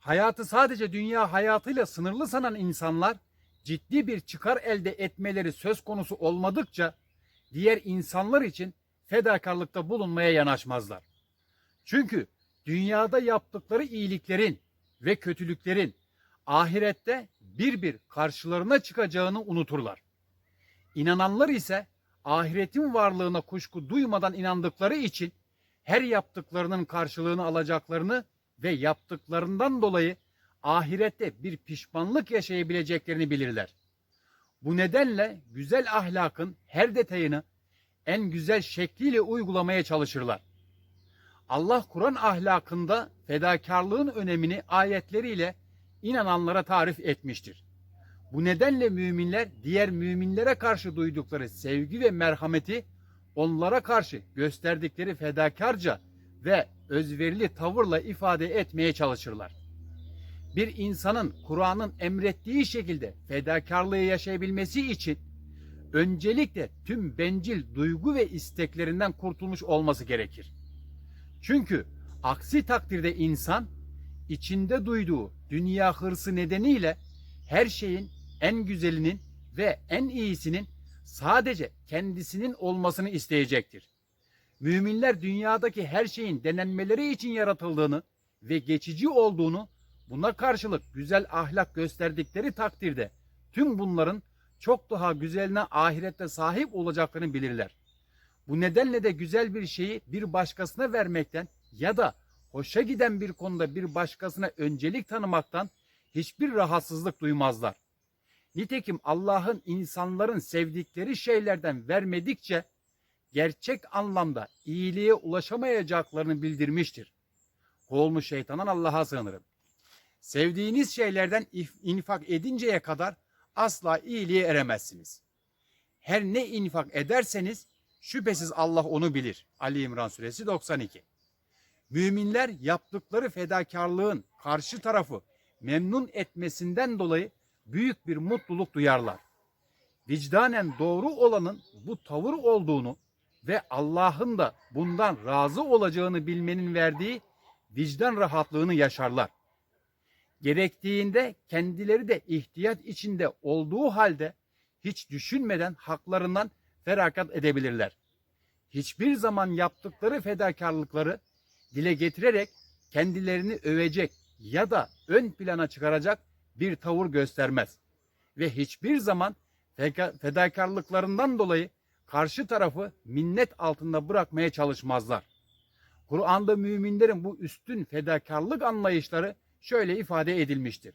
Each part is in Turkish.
Hayatı sadece dünya hayatıyla sınırlı sanan insanlar ciddi bir çıkar elde etmeleri söz konusu olmadıkça diğer insanlar için fedakarlıkta bulunmaya yanaşmazlar. Çünkü dünyada yaptıkları iyiliklerin ve kötülüklerin ahirette bir bir karşılarına çıkacağını unuturlar. İnananlar ise ahiretin varlığına kuşku duymadan inandıkları için her yaptıklarının karşılığını alacaklarını ve yaptıklarından dolayı ahirette bir pişmanlık yaşayabileceklerini bilirler. Bu nedenle güzel ahlakın her detayını en güzel şekliyle uygulamaya çalışırlar. Allah Kur'an ahlakında fedakarlığın önemini ayetleriyle inananlara tarif etmiştir. Bu nedenle müminler diğer müminlere karşı duydukları sevgi ve merhameti onlara karşı gösterdikleri fedakarca ve özverili tavırla ifade etmeye çalışırlar. Bir insanın Kur'an'ın emrettiği şekilde fedakarlığı yaşayabilmesi için öncelikle tüm bencil duygu ve isteklerinden kurtulmuş olması gerekir. Çünkü aksi takdirde insan içinde duyduğu dünya hırsı nedeniyle her şeyin en güzelinin ve en iyisinin sadece kendisinin olmasını isteyecektir. Müminler dünyadaki her şeyin denenmeleri için yaratıldığını ve geçici olduğunu buna karşılık güzel ahlak gösterdikleri takdirde tüm bunların çok daha güzeline ahirette sahip olacaklarını bilirler. Bu nedenle de güzel bir şeyi bir başkasına vermekten ya da hoşa giden bir konuda bir başkasına öncelik tanımaktan hiçbir rahatsızlık duymazlar. Nitekim Allah'ın insanların sevdikleri şeylerden vermedikçe gerçek anlamda iyiliğe ulaşamayacaklarını bildirmiştir. Kovulmuş şeytandan Allah'a sığınırım. Sevdiğiniz şeylerden infak edinceye kadar asla iyiliğe eremezsiniz. Her ne infak ederseniz şüphesiz Allah onu bilir. Ali İmran suresi 92. Müminler yaptıkları fedakarlığın karşı tarafı memnun etmesinden dolayı büyük bir mutluluk duyarlar. Vicdanen doğru olanın bu tavır olduğunu ve Allah'ın da bundan razı olacağını bilmenin verdiği vicdan rahatlığını yaşarlar. Gerektiğinde kendileri de ihtiyaç içinde olduğu halde hiç düşünmeden haklarından feragat edebilirler. Hiçbir zaman yaptıkları fedakarlıkları dile getirerek kendilerini övecek ya da ön plana çıkaracak bir tavır göstermez. Ve hiçbir zaman fedakarlıklarından dolayı karşı tarafı minnet altında bırakmaya çalışmazlar. Kur'an'da müminlerin bu üstün fedakarlık anlayışları şöyle ifade edilmiştir.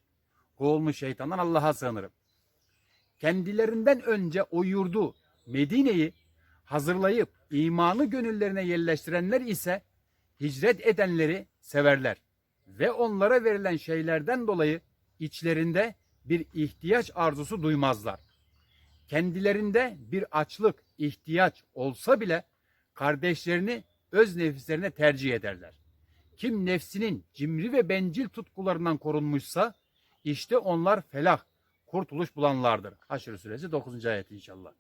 Kovulmuş şeytandan Allah'a sığınırım. Kendilerinden önce o yurdu Medine'yi hazırlayıp imanı gönüllerine yerleştirenler ise hicret edenleri severler ve onlara verilen şeylerden dolayı içlerinde bir ihtiyaç arzusu duymazlar. Kendilerinde bir açlık, ihtiyaç olsa bile kardeşlerini öz nefislerine tercih ederler. Kim nefsinin cimri ve bencil tutkularından korunmuşsa işte onlar felah, kurtuluş bulanlardır. Haşr suresi 9. ayet inşallah.